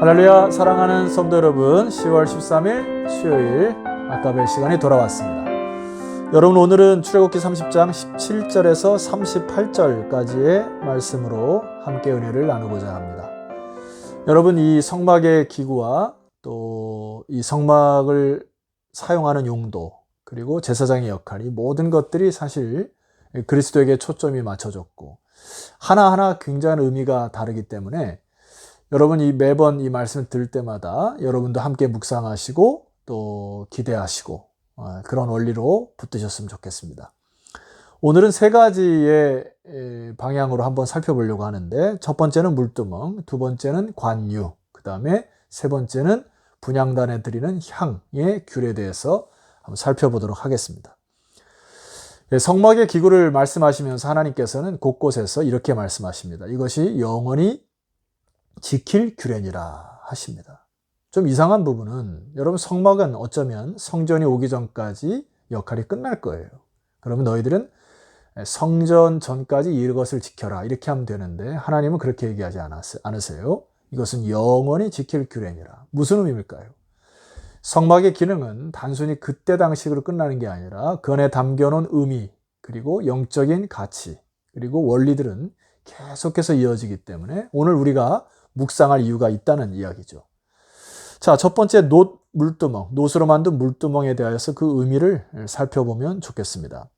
할렐루야 사랑하는 성도 여러분 10월 13일 수요일 아까벨 시간이 돌아왔습니다. 여러분 오늘은 출애굽기 30장 17절에서 38절까지의 말씀으로 함께 은혜를 나누고자 합니다. 여러분 이 성막의 기구와 또 이 성막을 사용하는 용도 그리고 제사장의 역할 이 모든 것들이 사실 그리스도에게 초점이 맞춰졌고 하나하나 굉장한 의미가 다르기 때문에 여러분 이 매번 이 말씀을 들을 때마다 여러분도 함께 묵상하시고 또 기대하시고 어, 그런 원리로 붙드셨으면 좋겠습니다. 오늘은 세 가지의 에, 방향으로 한번 살펴보려고 하는데 첫 번째는 물두멍, 두 번째는 관유, 그 다음에 세 번째는 분양단에 드리는 향의 귤에 대해서 한번 살펴보도록 하겠습니다. 예, 성막의 기구를 말씀하시면서 하나님께서는 곳곳에서 이렇게 말씀하십니다. 이것이 영원히 지킬 규례니라 하십니다. 좀 이상한 부분은 여러분 성막은 어쩌면 성전이 오기 전까지 역할이 끝날 거예요. 그러면 너희들은 성전 전까지 이것을 지켜라 이렇게 하면 되는데 하나님은 그렇게 얘기하지 않으세요. 이것은 영원히 지킬 규례니라. 무슨 의미일까요? 성막의 기능은 단순히 그때 당식으로 끝나는 게 아니라 그 안에 담겨놓은 의미 그리고 영적인 가치 그리고 원리들은 계속해서 이어지기 때문에 오늘 우리가 묵상할 이유가 있다는 이야기죠. 자, 첫 번째 놋 물두멍, 놋으로 만든 물두멍에 대하여서 그 의미를 살펴보면 좋겠습니다.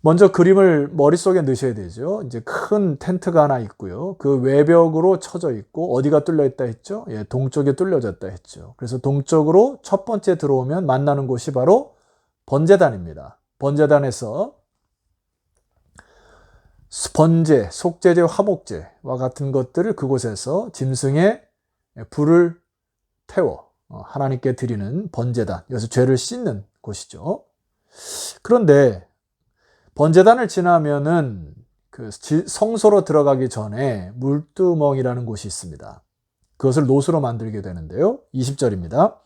먼저 그림을 머릿속에 넣으셔야 되죠. 이제 큰 텐트가 하나 있고요. 그 외벽으로 쳐져 있고 어디가 뚫려 있다 했죠? 예, 동쪽에 뚫려졌다 했죠. 그래서 동쪽으로 첫 번째 들어오면 만나는 곳이 바로 번제단입니다. 번제단에서 번제, 속제제, 화목제와 같은 것들을 그곳에서 짐승에 불을 태워 어, 하나님께 드리는 번제단, 여기서 죄를 씻는 곳이죠. 그런데 번제단을 지나면은 그 성소로 들어가기 전에 물두멍이라는 곳이 있습니다. 그것을 노수로 만들게 되는데요. 20절입니다.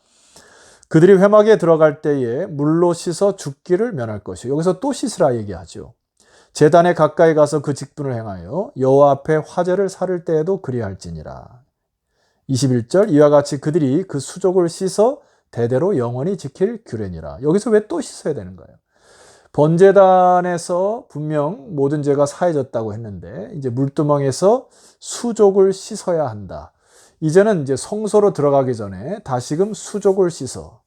그들이 회막에 들어갈 때에 물로 씻어 죽기를 면할 것이요. 여기서 또 씻으라 얘기하죠. 재단에 가까이 가서 그 직분을 행하여 여호와 앞에 화제를 사를 때에도 그리할지니라. 21절 이와 같이 그들이 그 수족을 씻어 대대로 영원히 지킬 규례니라. 여기서 왜 또 씻어야 되는 거예요? 번제단에서 분명 모든 죄가 사해졌다고 했는데 이제 물두멍에서 수족을 씻어야 한다. 이제는 이제 성소로 들어가기 전에 다시금 수족을 씻어.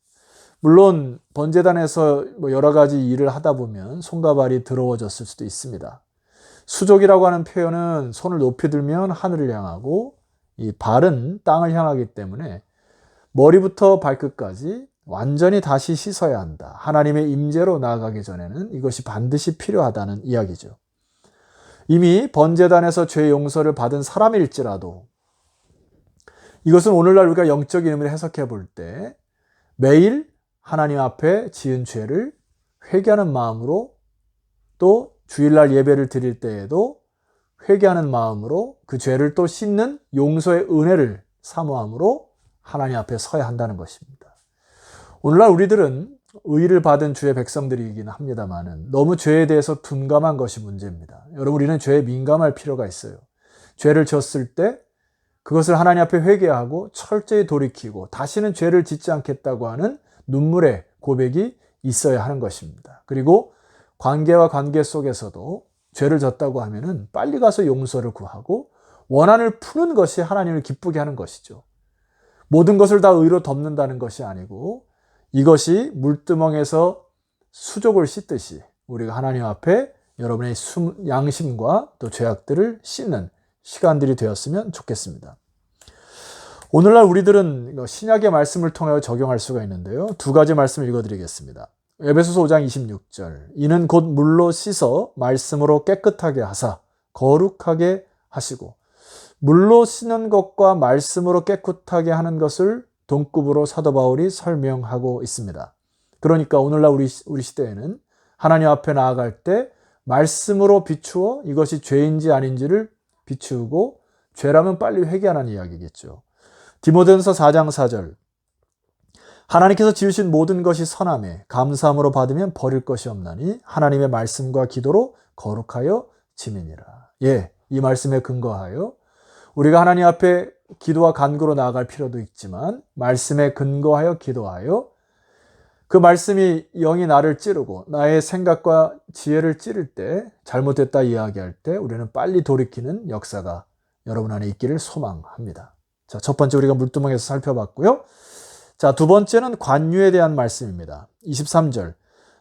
물론 번제단에서 뭐 여러 가지 일을 하다 보면 손과 발이 더러워졌을 수도 있습니다. 수족이라고 하는 표현은 손을 높이 들면 하늘을 향하고 이 발은 땅을 향하기 때문에 머리부터 발끝까지 완전히 다시 씻어야 한다. 하나님의 임재로 나아가기 전에는 이것이 반드시 필요하다는 이야기죠. 이미 번제단에서 죄 용서를 받은 사람일지라도 이것은 오늘날 우리가 영적인 의미를 해석해 볼 때 매일 하나님 앞에 지은 죄를 회개하는 마음으로 또 주일날 예배를 드릴 때에도 회개하는 마음으로 그 죄를 또 씻는 용서의 은혜를 사모함으로 하나님 앞에 서야 한다는 것입니다. 오늘날 우리들은 의를 받은 주의 백성들이긴 합니다만은 너무 죄에 대해서 둔감한 것이 문제입니다. 여러분 우리는 죄에 민감할 필요가 있어요. 죄를 졌을 때 그것을 하나님 앞에 회개하고 철저히 돌이키고 다시는 죄를 짓지 않겠다고 하는 눈물의 고백이 있어야 하는 것입니다. 그리고 관계와 관계 속에서도 죄를 졌다고 하면은 빨리 가서 용서를 구하고 원한을 푸는 것이 하나님을 기쁘게 하는 것이죠. 모든 것을 다 의로 덮는다는 것이 아니고 이것이 물두멍에서 수족을 씻듯이 우리가 하나님 앞에 여러분의 양심과 또 죄악들을 씻는 시간들이 되었으면 좋겠습니다. 오늘날 우리들은 신약의 말씀을 통하여 적용할 수가 있는데요. 두 가지 말씀을 읽어드리겠습니다. 에베소서 5장 26절. 이는 곧 물로 씻어 말씀으로 깨끗하게 하사 거룩하게 하시고 물로 씻는 것과 말씀으로 깨끗하게 하는 것을 동급으로 사도 바울이 설명하고 있습니다. 그러니까 오늘날 우리, 우리 시대에는 하나님 앞에 나아갈 때 말씀으로 비추어 이것이 죄인지 아닌지를 비추고 죄라면 빨리 회개하는 이야기겠죠. 디모데전서 4장 4절 하나님께서 지으신 모든 것이 선함에 감사함으로 받으면 버릴 것이 없나니 하나님의 말씀과 기도로 거룩하여 지민이라. 예, 이 말씀에 근거하여 우리가 하나님 앞에 기도와 간구로 나아갈 필요도 있지만 말씀에 근거하여 기도하여 그 말씀이 영이 나를 찌르고 나의 생각과 지혜를 찌를 때 잘못됐다 이야기할 때 우리는 빨리 돌이키는 역사가 여러분 안에 있기를 소망합니다. 자, 첫 번째 우리가 물두멍에서 살펴봤고요. 자, 두 번째는 관유에 대한 말씀입니다. 23절.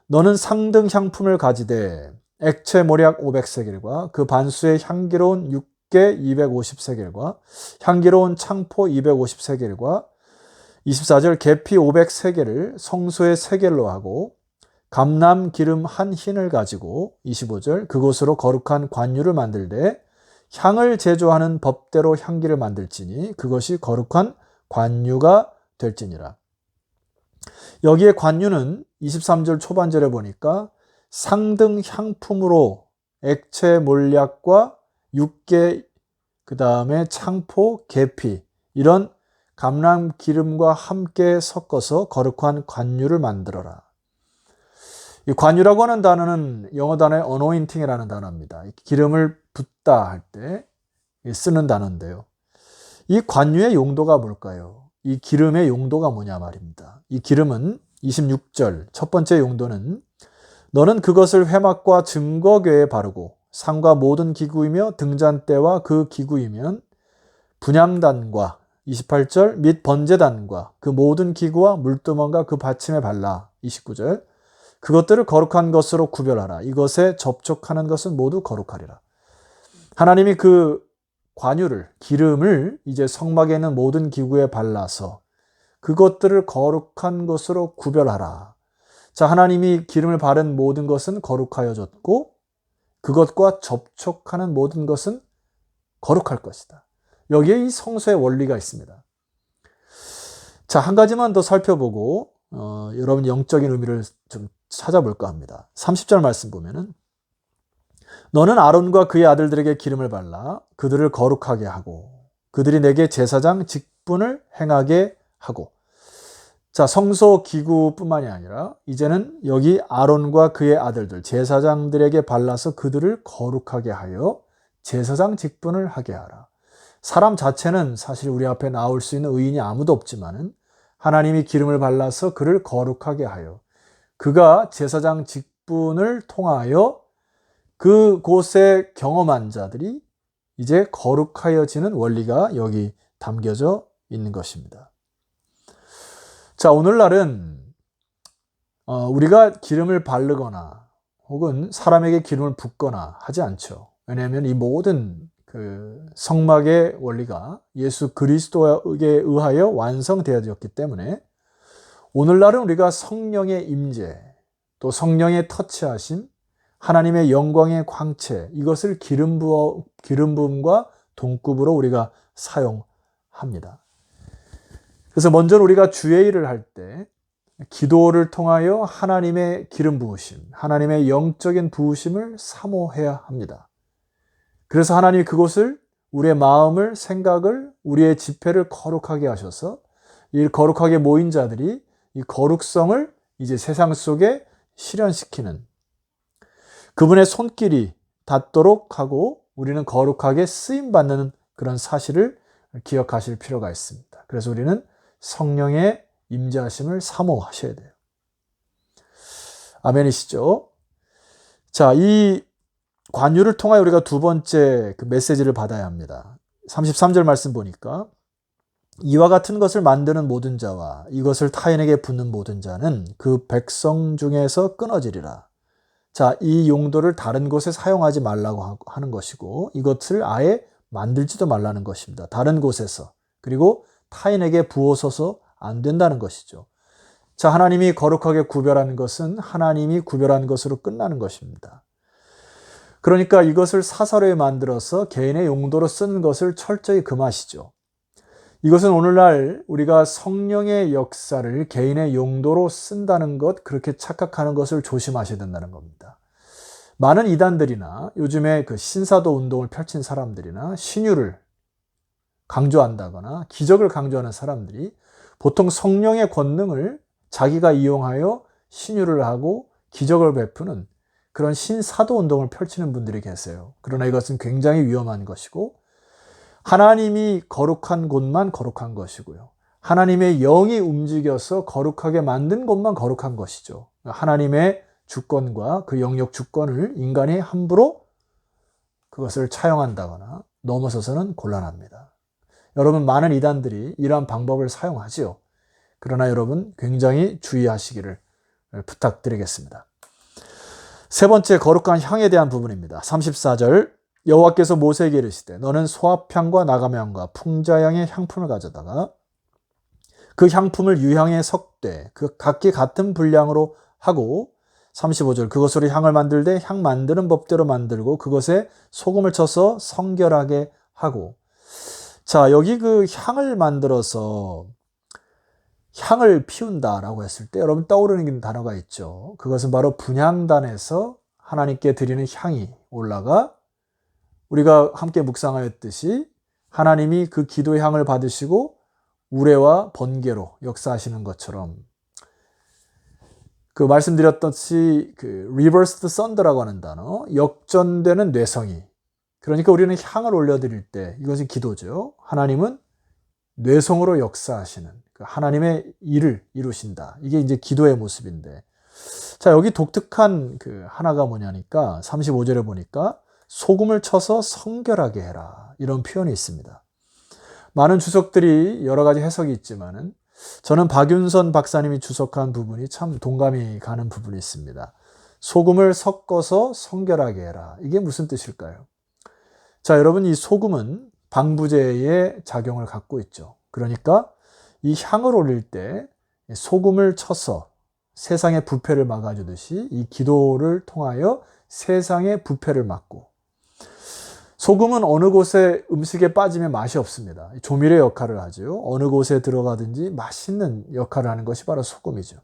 너는 상등 향품을 가지되 액체 모략 500세겔과 그 반수의 향기로운 육개 250세겔과 향기로운 창포 250세겔과 24절 계피 500세겔을 성소의 세겔로 하고 감람 기름 한 흰을 가지고 25절 그곳으로 거룩한 관유를 만들되 향을 제조하는 법대로 향기를 만들지니 그것이 거룩한 관유가 될지니라. 여기에 관유는 23절 초반절에 보니까 상등 향품으로 액체 몰약과 육개 그 다음에 창포, 계피 이런 감람 기름과 함께 섞어서 거룩한 관유를 만들어라. 이 관유라고 하는 단어는 영어 단어의 어노인팅이라는 단어입니다. 기름을 붓다 할 때 쓰는 단어인데요. 이 관유의 용도가 뭘까요? 이 기름의 용도가 뭐냐 말입니다. 이 기름은 26절 첫 번째 용도는 너는 그것을 회막과 증거궤에 바르고 상과 모든 기구이며 등잔대와 그 기구이면 분양단과 28절 및 번제단과 그 모든 기구와 물두멍과 그 받침에 발라 29절 그것들을 거룩한 것으로 구별하라 이것에 접촉하는 것은 모두 거룩하리라 하나님이 그 관유를 기름을 이제 성막에 있는 모든 기구에 발라서 그것들을 거룩한 것으로 구별하라 자 하나님이 기름을 바른 모든 것은 거룩하여졌고 그것과 접촉하는 모든 것은 거룩할 것이다 여기에 이 성소의 원리가 있습니다. 자, 한 가지만 더 살펴보고, 어, 여러분 영적인 의미를 좀 찾아볼까 합니다. 30절 말씀 보면은, 너는 아론과 그의 아들들에게 기름을 발라 그들을 거룩하게 하고, 그들이 내게 제사장 직분을 행하게 하고, 자, 성소 기구뿐만이 아니라, 이제는 여기 아론과 그의 아들들, 제사장들에게 발라서 그들을 거룩하게 하여 제사장 직분을 하게 하라. 사람 자체는 사실 우리 앞에 나올 수 있는 의인이 아무도 없지만은 하나님이 기름을 발라서 그를 거룩하게 하여 그가 제사장 직분을 통하여 그곳에 경험한 자들이 이제 거룩하여지는 원리가 여기 담겨져 있는 것입니다. 자, 오늘날은 어, 우리가 기름을 바르거나 혹은 사람에게 기름을 붓거나 하지 않죠. 왜냐하면 이 모든 그 성막의 원리가 예수 그리스도에게 의하여 완성되어졌기 때문에 오늘날은 우리가 성령의 임재, 또 성령의 터치하심, 하나님의 영광의 광채, 이것을 기름 부어, 기름 부음과 동급으로 우리가 사용합니다. 그래서 먼저 우리가 주의 일을 할 때 기도를 통하여 하나님의 기름 부으심, 하나님의 영적인 부으심을 사모해야 합니다. 그래서 하나님이 그곳을 우리의 마음을, 생각을, 우리의 지폐를 거룩하게 하셔서 이 거룩하게 모인 자들이 이 거룩성을 이제 세상 속에 실현시키는 그분의 손길이 닿도록 하고 우리는 거룩하게 쓰임 받는 그런 사실을 기억하실 필요가 있습니다. 그래서 우리는 성령의 임재하심을 사모하셔야 돼요. 아멘이시죠? 자, 이 관유를 통하여 우리가 두 번째 그 메시지를 받아야 합니다. 33절 말씀 보니까 이와 같은 것을 만드는 모든 자와 이것을 타인에게 붓는 모든 자는 그 백성 중에서 끊어지리라. 자, 이 용도를 다른 곳에 사용하지 말라고 하는 것이고 이것을 아예 만들지도 말라는 것입니다. 다른 곳에서. 그리고 타인에게 부어서서 안 된다는 것이죠. 자, 하나님이 거룩하게 구별한 것은 하나님이 구별한 것으로 끝나는 것입니다. 그러니까 이것을 사설에 만들어서 개인의 용도로 쓰는 것을 철저히 금하시죠. 이것은 오늘날 우리가 성령의 역사를 개인의 용도로 쓴다는 것, 그렇게 착각하는 것을 조심하셔야 된다는 겁니다. 많은 이단들이나 요즘에 그 신사도 운동을 펼친 사람들이나 신유를 강조한다거나 기적을 강조하는 사람들이 보통 성령의 권능을 자기가 이용하여 신유를 하고 기적을 베푸는 그런 신사도 운동을 펼치는 분들이 계세요. 그러나 이것은 굉장히 위험한 것이고 하나님이 거룩한 곳만 거룩한 것이고요. 하나님의 영이 움직여서 거룩하게 만든 곳만 거룩한 것이죠. 하나님의 주권과 그 영역 주권을 인간이 함부로 그것을 차용한다거나 넘어서서는 곤란합니다. 여러분, 많은 이단들이 이러한 방법을 사용하지요. 그러나 여러분, 굉장히 주의하시기를 부탁드리겠습니다. 세 번째 거룩한 향에 대한 부분입니다. 34절 여호와께서 모세에게 이르시되 너는 소합향과 나가면과 풍자향의 향품을 가져다가 그 향품을 유향에 섞되 그 각기 같은 분량으로 하고 35절 그것으로 향을 만들되 향 만드는 법대로 만들고 그것에 소금을 쳐서 성결하게 하고 자 여기 그 향을 만들어서 향을 피운다라고 했을 때 여러분 떠오르는 단어가 있죠. 그것은 바로 분향단에서 하나님께 드리는 향이 올라가 우리가 함께 묵상하였듯이 하나님이 그 기도의 향을 받으시고 우레와 번개로 역사하시는 것처럼 그 말씀드렸듯이 그 reversed thunder라고 하는 단어 역전되는 뇌성이 그러니까 우리는 향을 올려드릴 때 이것이 기도죠. 하나님은 뇌성으로 역사하시는 그 하나님의 일을 이루신다. 이게 이제 기도의 모습인데 자 여기 독특한 그 하나가 뭐냐니까 35절에 보니까 소금을 쳐서 성결하게 해라. 이런 표현이 있습니다. 많은 주석들이 여러 가지 해석이 있지만은 저는 박윤선 박사님이 주석한 부분이 참 동감이 가는 부분이 있습니다. 소금을 섞어서 성결하게 해라. 이게 무슨 뜻일까요? 자, 여러분, 이 소금은 방부제의 작용을 갖고 있죠. 그러니까 이 향을 올릴 때 소금을 쳐서 세상의 부패를 막아주듯이 이 기도를 통하여 세상의 부패를 막고 소금은 어느 곳에 음식에 빠지면 맛이 없습니다. 조미료 역할을 하죠. 어느 곳에 들어가든지 맛있는 역할을 하는 것이 바로 소금이죠.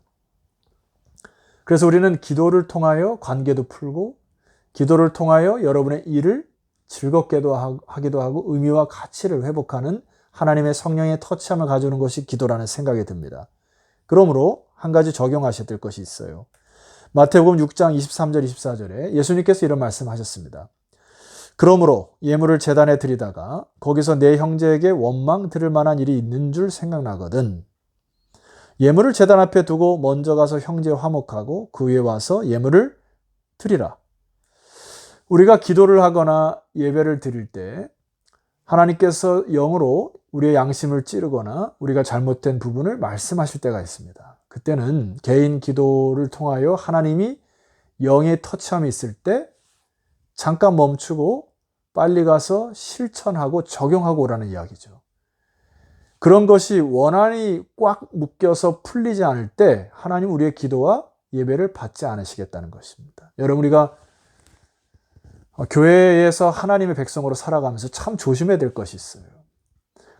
그래서 우리는 기도를 통하여 관계도 풀고 기도를 통하여 여러분의 일을 즐겁게도 하기도 하고 의미와 가치를 회복하는 하나님의 성령의 터치함을 가져오는 것이 기도라는 생각이 듭니다. 그러므로 한 가지 적용하셔야 될 것이 있어요. 마태복음 6장 23절 24절에 예수님께서 이런 말씀하셨습니다. 그러므로 예물을 재단에 드리다가 거기서 내 형제에게 원망 들을 만한 일이 있는 줄 생각나거든. 예물을 재단 앞에 두고 먼저 가서 형제 화목하고 그 위에 와서 예물을 드리라. 우리가 기도를 하거나 예배를 드릴 때 하나님께서 영으로 우리의 양심을 찌르거나 우리가 잘못된 부분을 말씀하실 때가 있습니다. 그때는 개인 기도를 통하여 하나님이 영의 터치함이 있을 때 잠깐 멈추고 빨리 가서 실천하고 적용하고 오라는 이야기죠. 그런 것이 원한이 꽉 묶여서 풀리지 않을 때 하나님 우리의 기도와 예배를 받지 않으시겠다는 것입니다. 여러분 우리가 교회에서 하나님의 백성으로 살아가면서 참 조심해야 될 것이 있어요.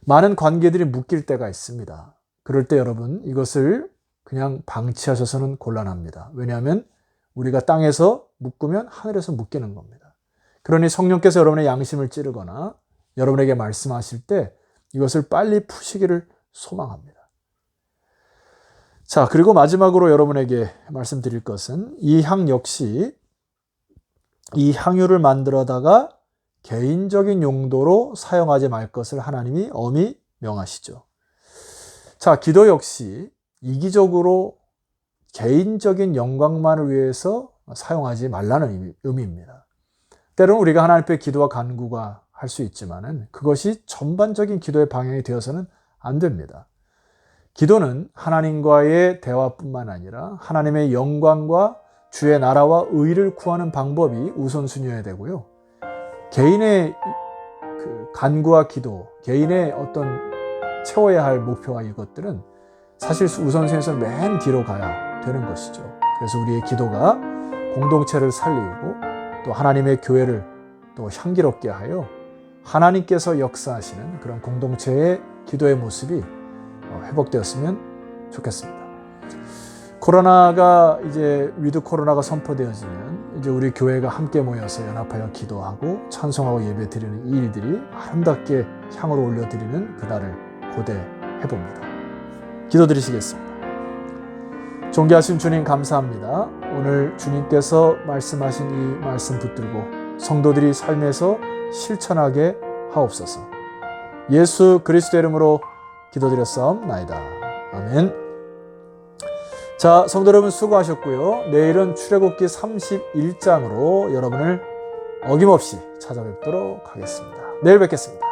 많은 관계들이 묶일 때가 있습니다. 그럴 때 여러분 이것을 그냥 방치하셔서는 곤란합니다. 왜냐하면 우리가 땅에서 묶으면 하늘에서 묶이는 겁니다. 그러니 성령께서 여러분의 양심을 찌르거나 여러분에게 말씀하실 때 이것을 빨리 푸시기를 소망합니다. 자, 그리고 마지막으로 여러분에게 말씀드릴 것은 이 향 역시 이 향유를 만들어다가 개인적인 용도로 사용하지 말 것을 하나님이 엄히 명하시죠. 자, 기도 역시 이기적으로 개인적인 영광만을 위해서 사용하지 말라는 의미입니다. 때로는 우리가 하나님 앞에 기도와 간구가 할 수 있지만은 그것이 전반적인 기도의 방향이 되어서는 안 됩니다. 기도는 하나님과의 대화뿐만 아니라 하나님의 영광과 주의 나라와 의를 구하는 방법이 우선순위여야 되고요. 개인의 그 간구와 기도, 개인의 어떤 채워야 할 목표와 이것들은 사실 우선순위에서 맨 뒤로 가야 되는 것이죠. 그래서 우리의 기도가 공동체를 살리고 또 하나님의 교회를 또 향기롭게 하여 하나님께서 역사하시는 그런 공동체의 기도의 모습이 어, 회복되었으면 좋겠습니다. 코로나가 이제 위드 코로나가 선포되어지면 이제 우리 교회가 함께 모여서 연합하여 기도하고 찬송하고 예배 드리는 이 일들이 아름답게 향을 올려드리는 그날을 고대해 봅니다. 기도 드리시겠습니다. 존귀하신 주님 감사합니다. 오늘 주님께서 말씀하신 이 말씀 붙들고 성도들이 삶에서 실천하게 하옵소서. 예수 그리스도 이름으로 기도드렸사옵나이다. 아멘. 자, 성도 여러분 수고하셨고요. 내일은 출애굽기 31장으로 여러분을 어김없이 찾아뵙도록 하겠습니다. 내일 뵙겠습니다.